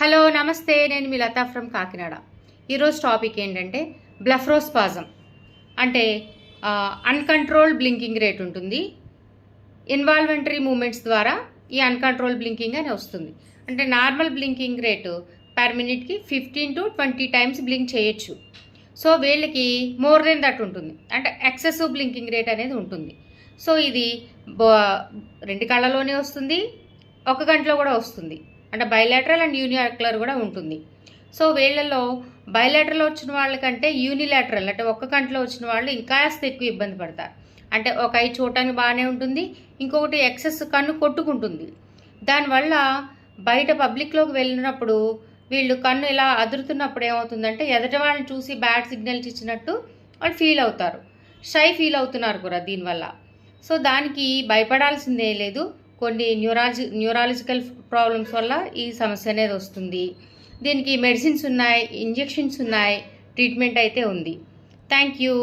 Hello నమస్తే. నేను మీ Lata from Kakinada. ఈరోజు టాపిక్ ఏంటంటే బ్లఫ్రోస్పాజం. అంటే అన్కంట్రోల్డ్ బ్లింకింగ్ రేట్ ఉంటుంది. ఇన్వాల్వెంటరీ మూమెంట్స్ ద్వారా ఈ అన్కంట్రోల్ బ్లింకింగ్ అని వస్తుంది. అంటే normal blinking rate per మినిట్కి fifteen to twenty times blink చేయొచ్చు. సో వీళ్ళకి మోర్ దెన్ దట్ ఉంటుంది. అంటే ఎక్సెసివ్ బ్లింకింగ్ రేట్ అనేది ఉంటుంది. సో ఇది బ- రెండు కళ్ళలోనే వస్తుంది. ఒక గంటలో కూడా వస్తుంది. అంటే బయలాటరల్ అండ్ యూనిలాటరల్ కూడా ఉంటుంది. సో వీళ్ళలో బయలాటరల్ వచ్చిన వాళ్ళకంటే యూనిలాటరల్ అంటే ఒక్క కంట్లో వచ్చిన వాళ్ళు ఇంకాస్త ఎక్కువ ఇబ్బంది పడతారు. అంటే ఒక ఐ చూడటానికి బాగానే ఉంటుంది ఇంకొకటి ఎక్సెస్ కన్ను కొట్టుకుంటుంది. దానివల్ల బయట పబ్లిక్లోకి వెళ్ళినప్పుడు వీళ్ళు కన్ను ఇలా అదురుతున్నప్పుడు ఏమవుతుందంటే ఎదుటి వాళ్ళని చూసి బ్యాడ్ సిగ్నల్స్ ఇచ్చినట్టు వాళ్ళు ఫీల్ అవుతారు. షై ఫీల్ అవుతున్నారు కూడా దీనివల్ల. సో దానికి భయపడాల్సిందే లేదు. కొన్ని న్యూరాలజీ న్యూరాలజికల్ ప్రాబ్లమ్స్ వల్ల ఈ సమస్య అనేది వస్తుంది. దీనికి మెడిసిన్స్ ఉన్నాయి ఇంజెక్షన్స్ ఉన్నాయి ట్రీట్మెంట్ అయితే ఉంది. Thank you